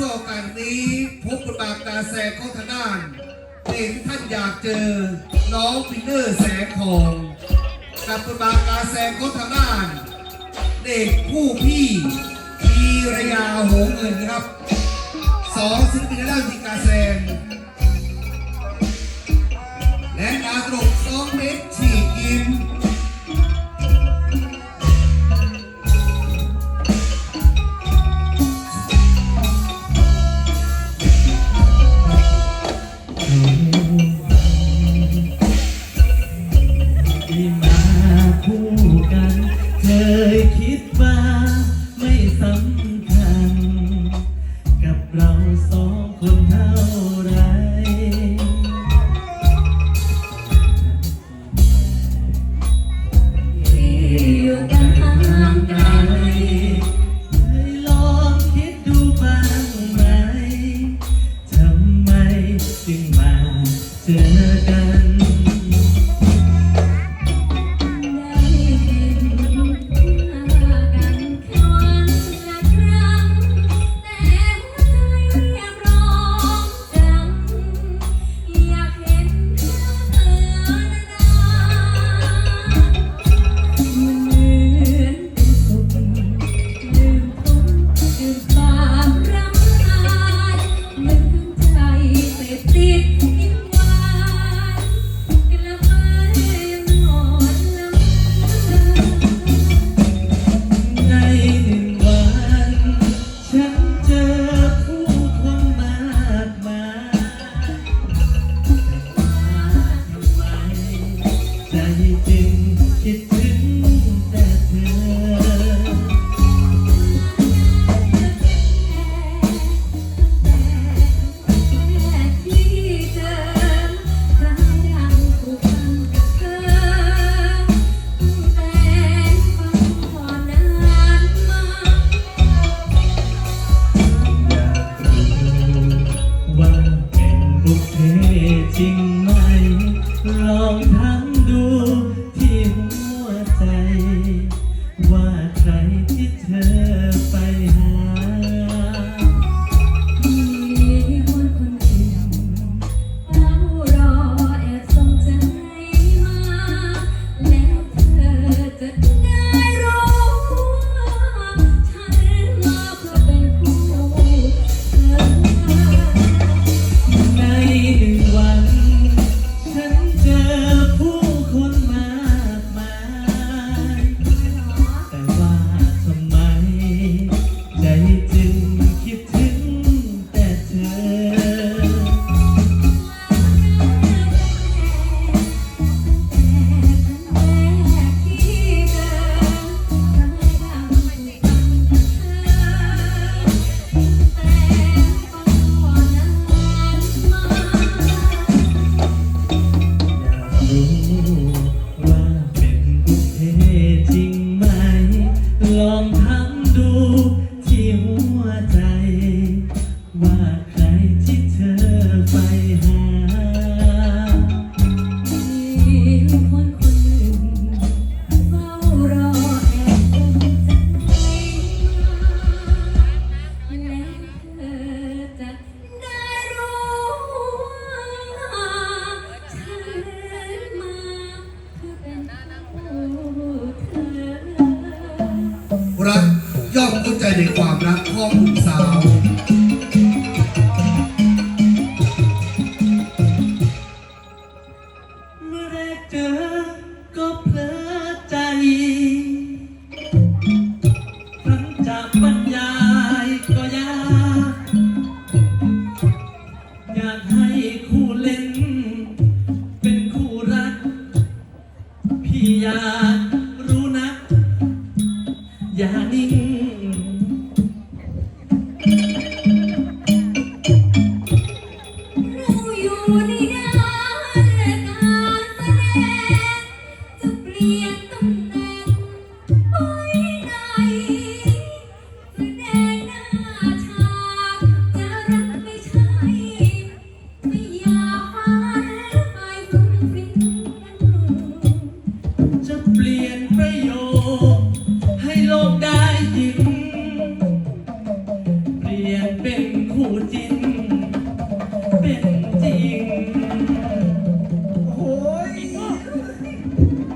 ช่วงกาสนี้พบปบทบาทกาแสงของทางด้านเพลงท่านอยากเจอ น้องปินเนอร์แสงทองกับบทบาทกาแสงของทางด้าน เด็กผู้พี่ธีระยาโหงเงินครับสองศิลปินด้านที่กาแสง せ都听我在 ในความรักพ่อหนุ่มสาว จริง เป็นจริง โอ้ย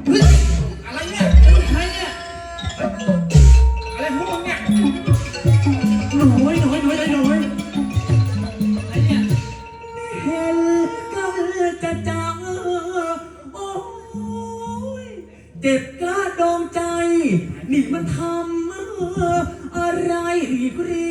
เฮ้ยอะไรเนี่ยใครเนี่ยอะไรของมึงเนี่ยหน่อยหน่อยหน่อยหน่อยอะไรเนี่ยเห็นกันจะจังโอ้ยเจ็บกระดองใจ นี่มันทำอะไรอีกรี